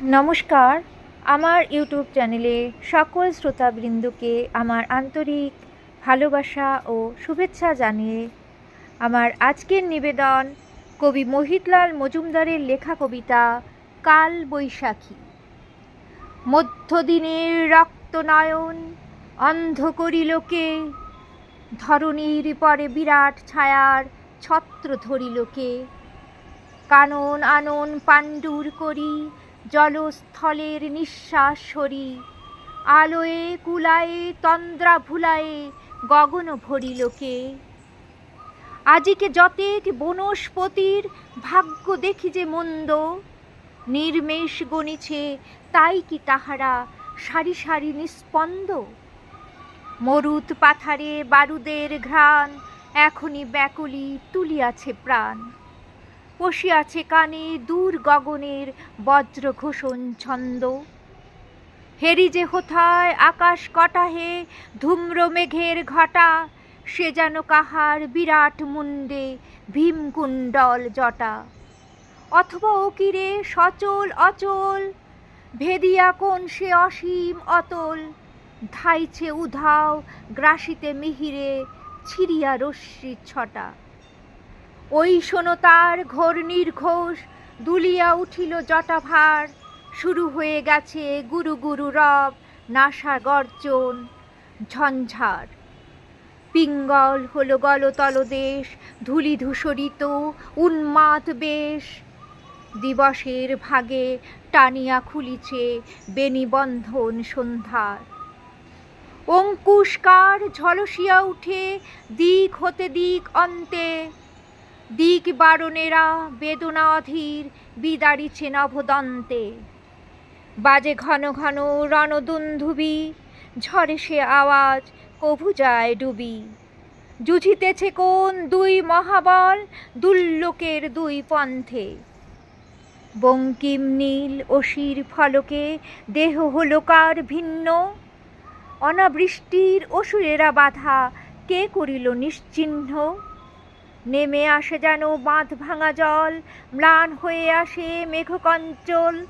নমস্কার। আমার ইউটিউব চ্যানেলে সকল শ্রোতাবৃন্দকে আমার আন্তরিক ভালোবাসা ও শুভেচ্ছা জানিয়ে আমার আজকের নিবেদন কবি মোহিতলাল মজুমদারের লেখা কবিতা কাল বৈশাখী। মধ্যদিনের রক্তনয়ন অন্ধ করিলোকে ধরণীর পরে বিরাট ছায়ার ছত্র ধরিলোকে কানন আনন পাণ্ডুর করি জলস্থলের নিঃশ্বাস সরি আলোয়ে কুলায়ে তন্দ্রা ভুলায়ে গগন ভরিলোকে আজিকে যতেক বনস্পতির ভাগ্য দেখি যে মন্দ, নির্মেষ গণিছে তাই কি তাহারা সারি সারি নিস্পন্দ? মরুত পাথারে বারুদের ঘ্রাণ, এখনই ব্যাকুলি তুলিয়াছে প্রাণ। বসিয়াছে কানে দূর গগনের বজ্র ঘোষণ ছন্দ। হেরি যে হোথায় আকাশ কটাহে ধূম্র মেঘের ঘটা, সে যেন কাহার বিরাট মুন্ডে ভীমকুণ্ডল জটা। অথবা অকিরে সচল অচল? ভেদিয়া কোন সে অসীম অতল? ধাইছে উধাও গ্রাসিতে মিহিরে, ছিড়িয়া রশ্মির ছটা। ওই শোনো তার ঘোর নির্ঘোষ, দুলিয়া উঠিল জটাভার। শুরু হয়ে গেছে গুরু গুরু রব নাসা গর্জন, ঝঞ্ঝার। পিঙ্গল হলো গলতলদেশ ধুলি ধূসরিত, উন্মাদ বেশ। দিবসের ভাগে টানিয়া খুলিছে বেনিবন্ধন সন্ধ্যার। অঙ্কুশকার ঝলসিয়া উঠে, দিক হতে দিক অন্তে। দিক বারণেরা বেদনা অধীর বিদারিছে নভদন্তে বাজে ঘন ঘন রণদুন্ধুবি, ঝরে সে আওয়াজ কভু যায় ডুবি। জুঝিতেছে কোন দুই মহাবল দুল্লোকের দুই পন্থে। বঙ্কিম নীল অসির ফলকে দেহ হলোকার ভিন্ন? অনাবৃষ্টির অসুরেরা বাধা কে করিল নিশ্চিহ্ন? নেমে আসে যেন বাঁধ ভাঙা জল, ম্লান হয়ে আসে মেঘকঞ্চল।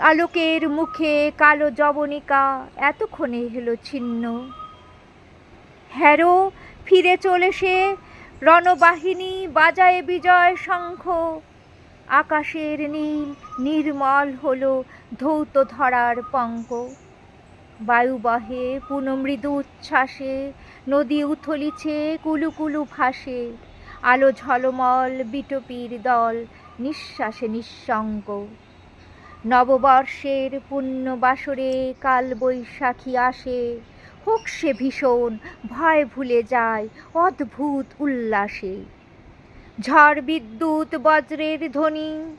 আলোকের মুখে কালো জবনিকা এতক্ষণে হলো ছিন্ন। হ্যারো, ফিরে চলে সে রণবাহিনী, বাজায় বিজয় শঙ্খ। আকাশের নীল, নির্মল হলো ধৌত ধরার পঙ্ক। বায়ু বহে, পুনমৃদু উচ্ছ্বাসে, নদী উথলিছে, কুলু কুলু ভাসে, আলো ঝলমল বিটপির দল, নিঃশ্বাসে নিঃসঙ্গ। নববর্ষের পুণ্য বাসরে কাল বৈশাখী আসে, হোক সে ভীষণ, ভয় ভুলে যায়, অদ্ভুত উল্লাসে। ঝড় বিদ্যুৎ বজ্রের ধ্বনি,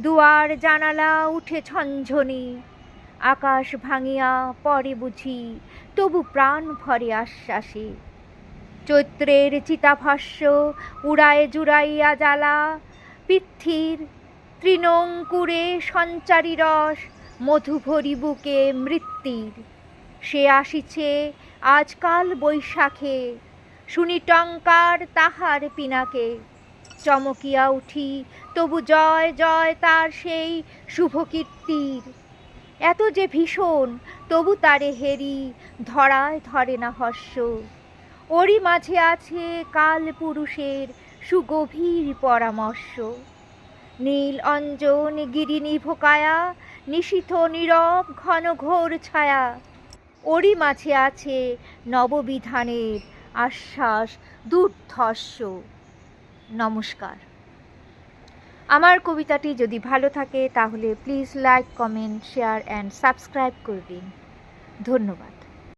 দুয়ার জানালা উঠে ঝনঝনি আকাশ ভাঙিয়া পরে বুঝি তবু প্রাণ ভরে আশ্বাসে। চৈত্রের চিতাভস্য উড়ায় জুড়াইয়া জ্বালা পৃথ্বীর তৃণঙ্কুরে সঞ্চারী রস, মধুভরি বুকে মৃত্যুর। সে আসিছে আজকাল বৈশাখে, শুনি টঙ্কার তাহার পিনাকে। চমকিয়া উঠি তবু জয় জয় তার সেই শুভ কীর্তির এত যে ভীষণ, তবু তারে হেরি ধরায় ধরে না হর্ষ। ওরই মাঝে আছে কাল পুরুষের সুগভীর পরামর্শ। নীল অঞ্জন, গিরিনি ভোকায়া, নিশিথ নীরব, ঘন ঘোর ছায়া। ওরই মাঝে আছে নববিধানের আশ্বাস দুর্ধর্ষ। নমস্কার। আমার কবিতাটি যদি ভালো থাকে তাহলে please like comment share and subscribe করবেন। ধন্যবাদ।